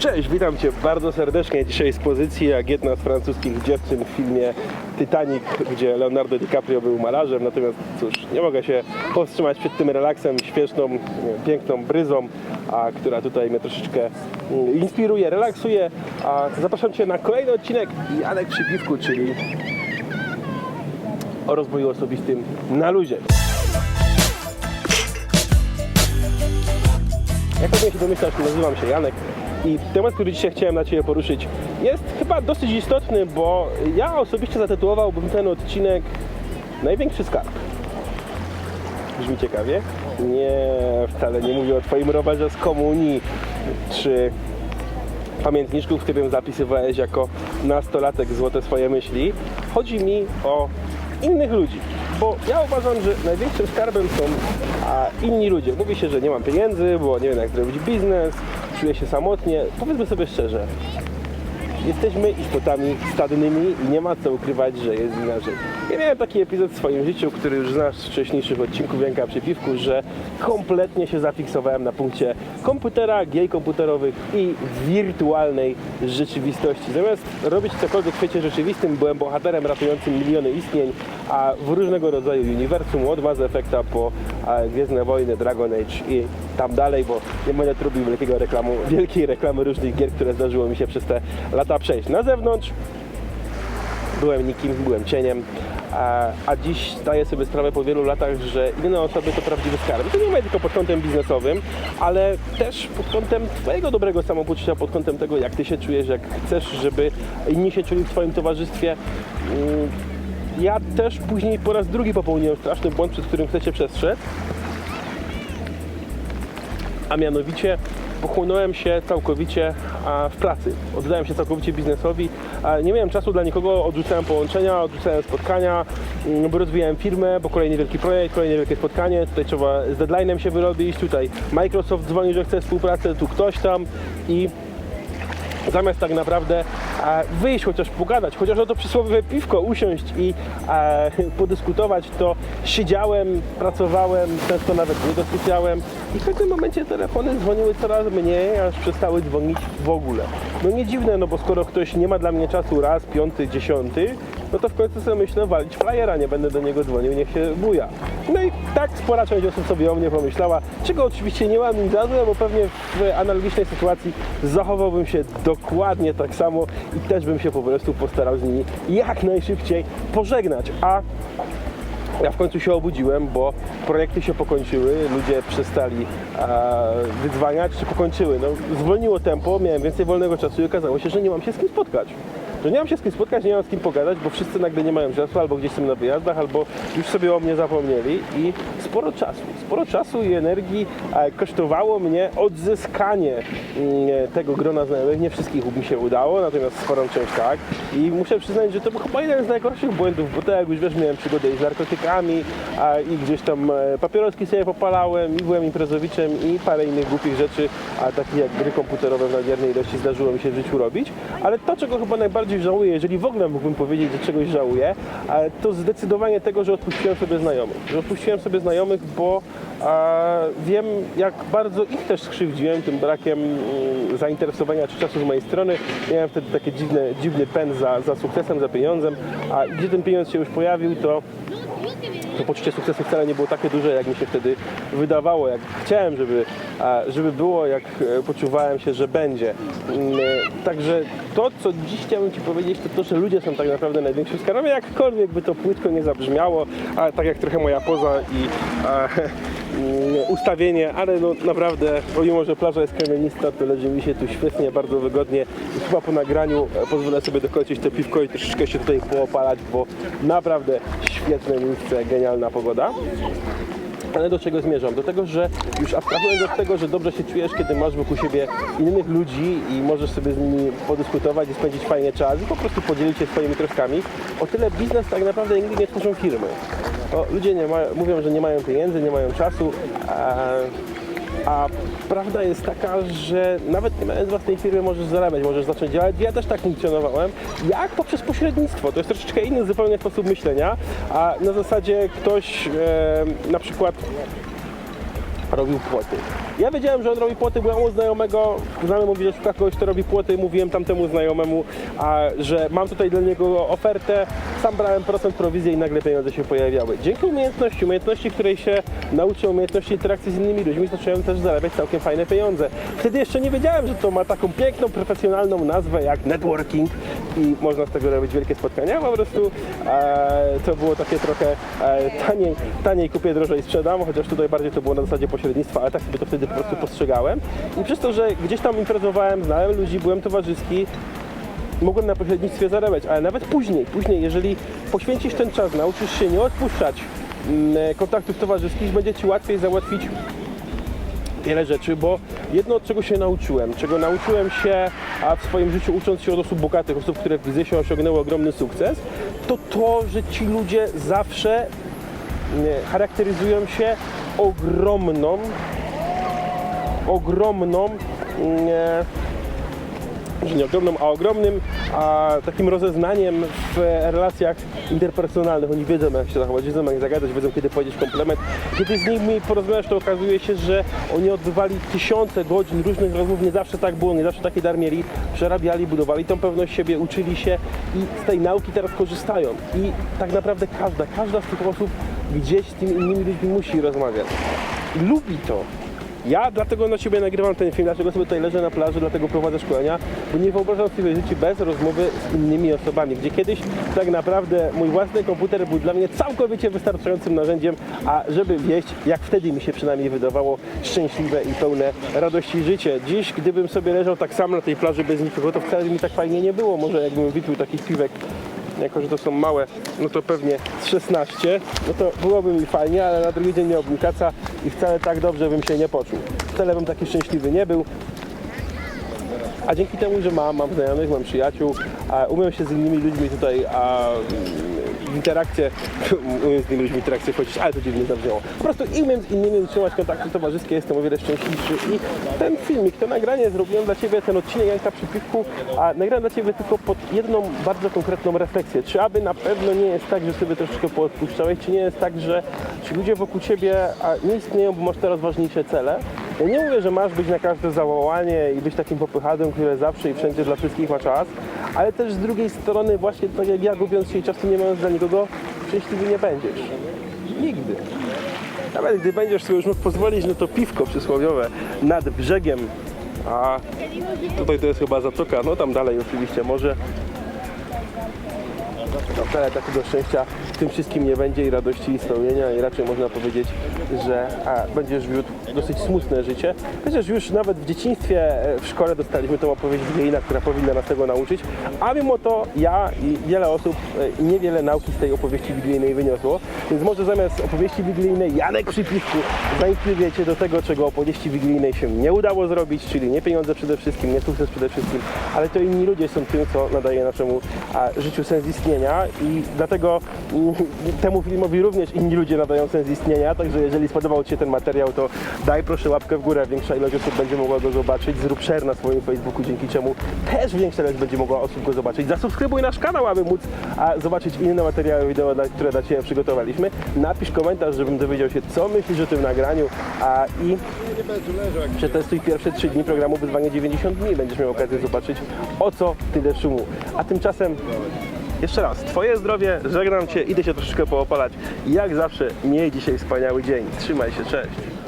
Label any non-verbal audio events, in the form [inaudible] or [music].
Cześć, witam Cię bardzo serdecznie. Dzisiaj z pozycji jak jedna z francuskich dziewczyn w filmie Titanic, gdzie Leonardo DiCaprio był malarzem, natomiast cóż, nie mogę się powstrzymać przed tym relaksem, śpieszną, piękną bryzą, a, która tutaj mnie troszeczkę mm, inspiruje, relaksuje, a zapraszam Cię na kolejny odcinek. Janek przy piwku, czyli o rozwoju osobistym na luzie. Jak pewnie się domyślasz, nazywam się Janek i temat, który dzisiaj chciałem na Ciebie poruszyć jest chyba dosyć istotny, bo ja osobiście zatytułowałbym ten odcinek Największy skarb. Brzmi ciekawie? Nie, wcale nie mówię o Twoim rowerze z komunii, czy pamiętniczku, w którym zapisywałeś jako nastolatek złote swoje myśli. Chodzi mi o innych ludzi. Bo ja uważam, że największym skarbem są inni ludzie. Mówi się, że nie mam pieniędzy, bo nie wiem jak zrobić biznes, czuję się samotnie. Powiedzmy sobie szczerze, jesteśmy istotami stadnymi i nie ma co ukrywać, że jest inaczej. Ja miałem taki epizod w swoim życiu, który już znasz z wcześniejszych odcinków Janka przy że kompletnie się zafiksowałem na punkcie komputera, gier komputerowych i wirtualnej rzeczywistości. Zamiast robić cokolwiek w świecie rzeczywistym, byłem bohaterem ratującym miliony istnień, a w różnego rodzaju uniwersum, od Mass Effecta po Gwiezdne Wojny, Dragon Age i tam dalej, bo nie będę tu robił wielkiego reklamu, wielkiej reklamy różnych gier, które zdarzyło mi się przez te lata przejść. Na zewnątrz byłem nikim, byłem cieniem, a, a dziś zdaję sobie sprawę po wielu latach, że inne osoby to prawdziwy skarb. To nie mówię tylko pod kątem biznesowym, ale też pod kątem Twojego dobrego samopoczucia, pod kątem tego, jak Ty się czujesz, jak chcesz, żeby inni się czuli w Twoim towarzystwie. Mm, Ja też później po raz drugi popełniłem straszny błąd, przed którym chcę Cię przestrzec a mianowicie pochłonąłem się całkowicie w pracy. Oddałem się całkowicie biznesowi. Nie miałem czasu dla nikogo, odrzucałem połączenia, odrzucałem spotkania, mm, bo rozwijałem firmę, bo kolejny wielki projekt, kolejne wielkie spotkanie, tutaj trzeba z deadline'em się wyrobić, tutaj Microsoft dzwoni, że chce współpracę, tu ktoś tam i zamiast tak naprawdę e, wyjść, chociaż pogadać, chociaż o to przysłowiowe piwko usiąść i e, podyskutować, to siedziałem, pracowałem, często nawet nie dosypiałem i w pewnym momencie telefony dzwoniły coraz mniej, aż przestały dzwonić w ogóle. No nie dziwne, no bo skoro ktoś nie ma dla mnie czasu raz, piąty, dziesiąty, no to w końcu sobie myślę walić flyera, nie będę do niego dzwonił, niech się buja. No i tak spora część osób sobie o mnie pomyślała, czego oczywiście nie mam im za złe, bo pewnie w analogicznej sytuacji zachowałbym się dokładnie tak samo i też bym się po prostu postarał z nimi jak najszybciej pożegnać. A ja w końcu się obudziłem, bo projekty się pokończyły, ludzie przestali e, wydzwaniać, czy pokończyły. No, zwolniło tempo, miałem więcej wolnego czasu i okazało się, że nie mam się z kim spotkać. Że nie mam się z kim spotkać, nie mam z kim pogadać, bo wszyscy nagle nie mają czasu, albo gdzieś są na wyjazdach, albo już sobie o mnie zapomnieli i sporo czasu, sporo czasu i energii e, kosztowało mnie odzyskanie mm, tego grona znajomych. Nie wszystkich mi się udało, natomiast sporą część tak. I muszę przyznać, że to był chyba jeden z najgorszych błędów, bo tak jak już wiesz, miałem przygodę i z narkotykami, a, i gdzieś tam e, papieroski sobie popalałem, i byłem imprezowiczem i parę innych głupich rzeczy, a takich jak gry komputerowe w nadmiernej ilości zdarzyło mi się w życiu robić. Ale to, czego chyba najbardziej żałuję, jeżeli w ogóle mógłbym powiedzieć, że czegoś żałuję, to zdecydowanie tego, że odpuściłem sobie znajomych. Że odpuściłem sobie znajomych, bo wiem, jak bardzo ich też skrzywdziłem tym brakiem mm, zainteresowania czy czasu z mojej strony. Miałem wtedy taki dziwny, dziwny pęd za, za sukcesem, za pieniądzem, a gdzie ten pieniądz się już pojawił, to to poczucie sukcesu wcale nie było takie duże, jak mi się wtedy wydawało, jak chciałem, żeby, żeby było, jak e, poczuwałem się, że będzie. Mm, e, Także to, co dziś chciałbym Ci powiedzieć, to to, że ludzie są tak naprawdę największym skarbem, jakkolwiek by to płytko nie zabrzmiało, a tak jak trochę moja poza i [laughs] ustawienie, ale no naprawdę, pomimo, że plaża jest kamienista, to leży mi się tu świetnie, bardzo wygodnie chyba po nagraniu e, pozwolę sobie dokończyć to piwko i troszeczkę się tutaj poopalać, bo naprawdę świetne miejsce, genialna pogoda. Ale do czego zmierzam? Do tego, że już abstrahując od tego, że dobrze się czujesz, kiedy masz wokół siebie innych ludzi i możesz sobie z nimi podyskutować i spędzić fajnie czas i po prostu podzielić się swoimi troskami, o tyle biznes tak naprawdę nigdy nie tworzą firmy. O, ludzie nie ma, mówią, że nie mają pieniędzy, nie mają czasu, a, a prawda jest taka, że nawet nie mając własnej firmy możesz zarabiać, możesz zacząć działać. Ja też tak funkcjonowałem. Jak? Poprzez pośrednictwo. To jest troszeczkę inny zupełnie sposób myślenia, a na zasadzie ktoś e, na przykład robił płoty. Ja wiedziałem, że on robi płoty, bo ja mam znajomego, znajomy mówi, że szuka kogoś, kto robi płoty, mówiłem tamtemu znajomemu, a, że mam tutaj dla niego ofertę, sam brałem procent prowizji i nagle pieniądze się pojawiały. Dzięki umiejętności, umiejętności, której się nauczyłem, umiejętności interakcji z innymi ludźmi, zacząłem też zarabiać całkiem fajne pieniądze. Wtedy jeszcze nie wiedziałem, że to ma taką piękną, profesjonalną nazwę jak networking i można z tego robić wielkie spotkania. Po prostu e, to było takie trochę e, taniej, taniej kupię, drożej sprzedam, chociaż tutaj bardziej to było na zasadzie pośrednictwa, ale tak sobie to wtedy po prostu postrzegałem. I przez to, że gdzieś tam imprezowałem, znałem ludzi, byłem towarzyski, mogłem na pośrednictwie zarabiać, ale nawet później, później, jeżeli poświęcisz ten czas, nauczysz się nie odpuszczać mm, kontaktów towarzyskich, będzie Ci łatwiej załatwić wiele rzeczy, bo jedno od czego się nauczyłem, czego nauczyłem się a w swoim życiu ucząc się od osób bogatych, osób, które w biznesie osiągnęły ogromny sukces, to to, że ci ludzie zawsze nie, charakteryzują się ogromną, ogromną nie, że nie ogromną, a ogromnym a takim rozeznaniem w relacjach interpersonalnych. Oni wiedzą jak się zachować, wiedzą jak zagadać, wiedzą kiedy powiedzieć komplement. Kiedy z nimi porozmawiasz, to okazuje się, że oni odbywali tysiące godzin różnych rozmów, nie zawsze tak było, nie zawsze taki dar mieli, przerabiali, budowali tą pewność siebie, uczyli się i z tej nauki teraz korzystają. I tak naprawdę każda, każda z tych osób gdzieś z tymi innymi ludźmi musi rozmawiać. I lubi to. Ja dlatego na Ciebie nagrywam ten film, dlaczego sobie tutaj leżę na plaży, dlatego prowadzę szkolenia, bo nie wyobrażam sobie życia bez rozmowy z innymi osobami, gdzie kiedyś tak naprawdę mój własny komputer był dla mnie całkowicie wystarczającym narzędziem, a żeby wieść, jak wtedy mi się przynajmniej wydawało, szczęśliwe i pełne radości życie. Dziś, gdybym sobie leżał tak sam na tej plaży bez nikogo, to wcale mi tak fajnie nie było. Może jakbym wypił takich piwek jako że to są małe, no to pewnie z 16, no to byłoby mi fajnie, ale na drugi dzień miałbym kaca i wcale tak dobrze bym się nie poczuł. Wcale bym taki szczęśliwy nie był. A dzięki temu, że mam, mam znajomych, mam przyjaciół, umiem się z innymi ludźmi tutaj a, w interakcję, [laughs] umiem z innymi ludźmi interakcję wchodzić, ale to dziwnie zabrzmiało. Po prostu umiem z innymi utrzymać kontakty towarzyskie, jestem o wiele szczęśliwszy i ten filmik, to nagranie zrobiłem dla Ciebie, ten odcinek Janka przy a nagrałem dla Ciebie tylko pod jedną bardzo konkretną refleksję. Czy aby na pewno nie jest tak, że sobie troszeczkę poodpuszczałeś, czy nie jest tak, że ci ludzie wokół Ciebie nie istnieją, bo masz teraz ważniejsze cele? Ja nie mówię, że masz być na każde zawołanie i być takim popychadłem, który zawsze i wszędzie dla wszystkich ma czas, ale też z drugiej strony właśnie tak jak ja gubiąc się i czasu nie mając dla nikogo, szczęśliwy nie będziesz. Nigdy. Nawet gdy będziesz sobie już mógł pozwolić, no to piwko przysłowiowe nad brzegiem, a tutaj to jest chyba zatoka, no tam dalej oczywiście może. No wcale takiego szczęścia w tym wszystkim nie będzie i radości i spełnienia i raczej można powiedzieć, że a, będziesz wiódł dosyć smutne życie. Chociaż już nawet w dzieciństwie e, w szkole dostaliśmy tą opowieść wigilijna, która powinna nas tego nauczyć, a mimo to ja i wiele osób e, niewiele nauki z tej opowieści wigilijnej wyniosło, więc może zamiast opowieści wigilijnej Janek przy piwku zainspirujecie do tego, czego opowieści wigilijnej się nie udało zrobić, czyli nie pieniądze przede wszystkim, nie sukces przede wszystkim, ale to inni ludzie są tym, co nadaje naszemu życiu sens istnienia. I dlatego mm, temu filmowi również inni ludzie nadają sens istnienia, także jeżeli spodobał Ci się ten materiał, to daj proszę łapkę w górę, większa ilość osób będzie mogła go zobaczyć, zrób share na swoim Facebooku, dzięki czemu też większa ilość będzie mogła osób go zobaczyć. Zasubskrybuj nasz kanał, aby móc a, zobaczyć inne materiały wideo, które dla Ciebie przygotowaliśmy. Napisz komentarz, żebym dowiedział się, co myślisz o tym nagraniu a, i przetestuj pierwsze 3 dni programu Wyzwanie 90 dni. Będziesz miał okazję zobaczyć, o co tyle szumu. A tymczasem jeszcze raz, Twoje zdrowie, żegnam Cię, idę się troszeczkę poopalać. Jak zawsze, miej dzisiaj wspaniały dzień. Trzymaj się, cześć.